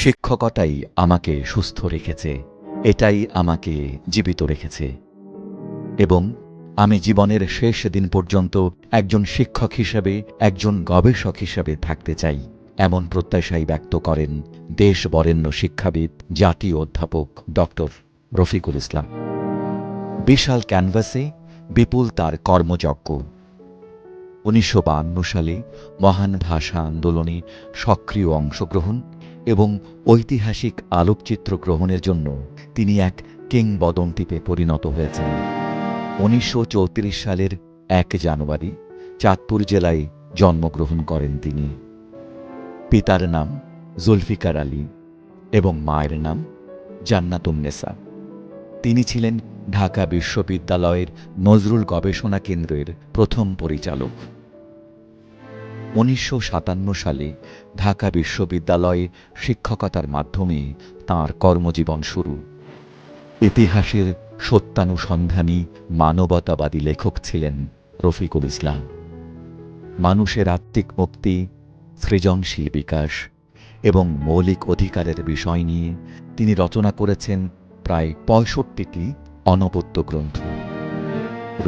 শিক্ষকতাই আমাকে সুস্থ রেখেছে, এটাই আমাকে জীবিত রেখেছে। এবং আমি জীবনের শেষ দিন পর্যন্ত একজন শিক্ষক হিসেবে, একজন গবেষক হিসেবে থাকতে চাই, এমন প্রত্যাশাই ব্যক্ত করেন দেশ বরেণ্য শিক্ষাবিদ, জাতীয় অধ্যাপক ডক্টর রফিকুল ইসলাম। বিশাল ক্যানভাসে বিপুল তার কর্মযজ্ঞ। উনিশশো সালে মহান ভাষা আন্দোলনে সক্রিয় অংশগ্রহণ এবং ঐতিহাসিক আলোকচিত্র গ্রহণের জন্য তিনি এক কিংবদন্তিতে পরিণত হয়েছেন। উনিশশো চৌত্রিশ সালের এক জানুয়ারি চাঁদপুর জেলায় জন্মগ্রহণ করেন তিনি। পিতার নাম জুলফিকার আলী এবং মায়ের নাম জান্নাতুন্নেসা তিনি ছিলেন ঢাকা বিশ্ববিদ্যালয়ের নজরুল গবেষণা কেন্দ্রের প্রথম পরিচালক। উনিশশো সাতান্ন সালে ঢাকা বিশ্ববিদ্যালয়ে শিক্ষকতার মাধ্যমে তাঁর কর্মজীবন শুরু। ইতিহাসের সত্যানুসন্ধানী মানবতাবাদী লেখক ছিলেন রফিকুল ইসলাম। মানুষের আত্মিক মুক্তি, সৃজনশীল বিকাশ এবং মৌলিক অধিকারের বিষয় নিয়ে তিনি রচনা করেছেন প্রায় পঁয়ষট্টিটি অনবদ্য গ্রন্থ।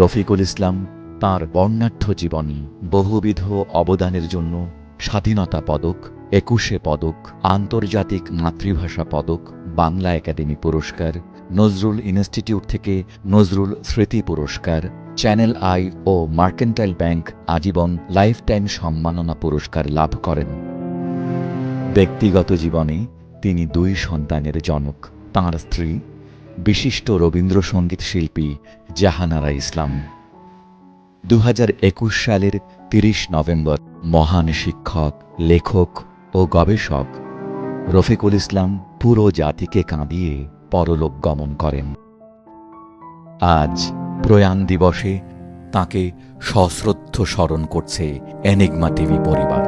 রফিকুল ইসলাম তাঁর বর্ণাঢ্য জীবনী বহুবিধ অবদানের জন্য স্বাধীনতা পদক, একুশে পদক, আন্তর্জাতিক মাতৃভাষা পদক, বাংলা একাডেমি পুরস্কার, নজরুল ইনস্টিটিউট থেকে নজরুল স্মৃতি পুরস্কার, চ্যানেল আই ও মার্কেন্টাইল ব্যাংক আজীবন লাইফ টাইম সম্মাননা পুরস্কার লাভ করেন। ব্যক্তিগত জীবনে তিনি দুই সন্তানের জনক। তাঁর স্ত্রী, বিশিষ্ট রবীন্দ্রসঙ্গীত শিল্পী জাহানারা ইসলাম। দু হাজার একুশ সালের তিরিশ নভেম্বর মহান শিক্ষক, লেখক ও গবেষক রফিকুল ইসলাম পুরো জাতিকে কাঁদিয়ে পরলোক গমন করেন। আজ প্রয়াণ দিবসে তাকে সশ্রদ্ধ স্মরণ করছে এনিগমা টিভি পরিবার।